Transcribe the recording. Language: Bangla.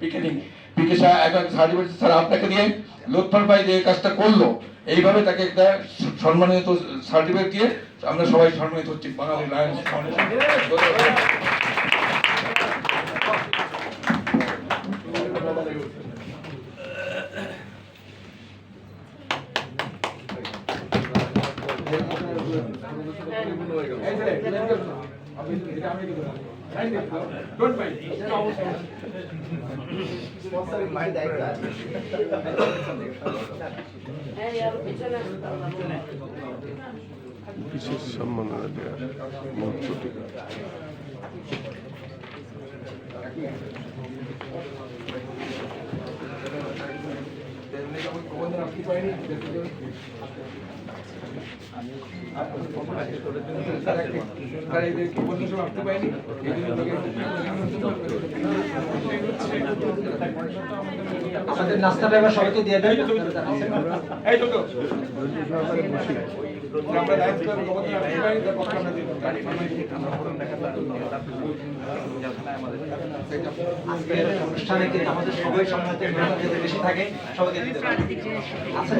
পিকেটিং পিকে শাহ এবং সার্টিফিকেট স্যার আপনাকে দিয়ে লোকপাল ভাই যে কাজটা করল এইভাবে তাকে একটা সম্মানিত সার্টিফিকেট দিয়ে আমরা সবাই সম্মানিত হচ্ছি বাঙালি Hiç sanmam herhalde ya. Mutlu দেওয়ার মুহূর্তটি আপনাদের নাস্তাটা এবার সবাইকে দিয়ে দেন। আজকের অনুষ্ঠানে কিন্তু আমাদের সবাই সম্মানিত বেশি থাকে সবাইকে দিতে পারি আচ্ছা